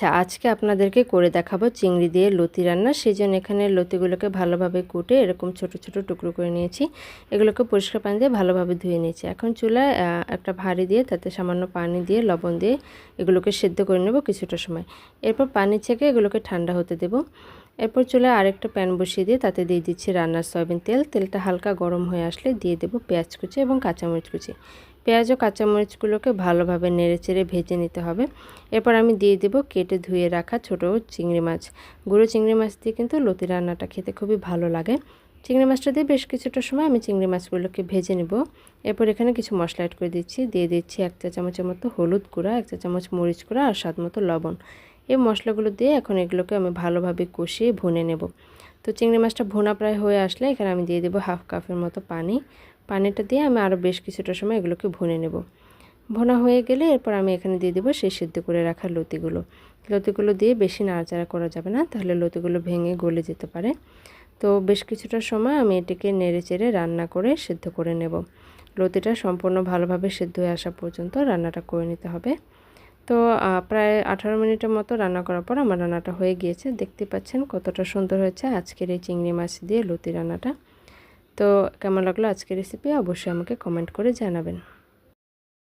আচ্ছা আজকে আপনাদেরকে করে দেখাবো চিংড়ি দিয়ে লতি রান্না। সেই জন্য এখানে লতিগুলোকে ভালোভাবে কুটে এরকম ছোট ছোট টুকরো করে নিয়েছি। এগুলোকে পরিষ্কার পানি দিয়ে ভালোভাবে ধুয়ে নিয়েছি। এখন চুলায় একটা ভাঁড়ি দিয়ে, তাতে সামান্য পানি দিয়ে, লবণ দিয়ে এগুলোকে সেদ্ধ করে নেব কিছুটা সময়। এরপর পানি ছেঁকে এগুলোকে ঠান্ডা হতে দেব। এরপর চুলায় আরেকটা প্যান বসিয়ে দিয়ে তাতে দিয়ে দিচ্ছি রান্নার সয়াবিন তেল। তেলটা হালকা গরম হয়ে আসলে দিয়ে দেবো পেঁয়াজ কুচি এবং কাঁচামরিচ কুচি। পেঁয়াজ ও কাঁচামরিচগুলোকে ভালোভাবে নেড়ে চেড়ে ভেজে নিতে হবে। এরপর আমি দিয়ে দেব কেটে ধুয়ে রাখা ছোট চিংড়ি মাছ। গুঁড়ো চিংড়ি মাছ দিয়ে কিন্তু লতি রান্নাটা খেতে খুবই ভালো লাগে। চিংড়ি মাছটা দিয়ে বেশ কিছুটা সময় আমি চিংড়ি মাছগুলোকে ভেজে নেব। এরপর এখানে কিছু মশলা অ্যাড করে দিচ্ছি। দিয়ে দিচ্ছি এক চা চামচের মতো হলুদ গুঁড়া, এক চা চামচ মরিচ গুঁড়া আর স্বাদ মতো লবণ। এই মশলাগুলো দিয়ে এখন এগুলোকে আমি ভালোভাবে কষিয়ে ভুনে নেব। তো চিংড়ি মাছটা ভুনা প্রায় হয়ে আসলে এখানে আমি দিয়ে দেবো হাফ কাপের মতো পানি। পানিটা দিয়ে আমি আরও বেশ কিছুটা সময় এগুলোকে ভুনে নেব। ভোনা হয়ে গেলে এরপর আমি এখানে দিয়ে দেবো সেই সিদ্ধ করে রাখা লতিগুলো। লতিগুলো দিয়ে বেশি নাড়াচাড়া করা যাবে না, তাহলে লতিগুলো ভেঙে গলে যেতে পারে। তো বেশ কিছুটা সময় আমি এটিকে নেড়ে চেড়ে রান্না করে সিদ্ধ করে নেব। লতিটা সম্পূর্ণ ভালোভাবে সিদ্ধ হয়ে আসা পর্যন্ত রান্নাটা করে নিতে হবে। তো প্রায় আঠারো মিনিটের মতো রান্না করার পর আমার রান্নাটা হয়ে গিয়েছে। দেখতে পাচ্ছেন কতটা সুন্দর হয়েছে আজকের এই চিংড়ি মাছ দিয়ে লতি রান্নাটা। তো, কেমন লাগল আজকের রেসিপি অবশ্যই আমাকে কমেন্ট করে জানাবেন।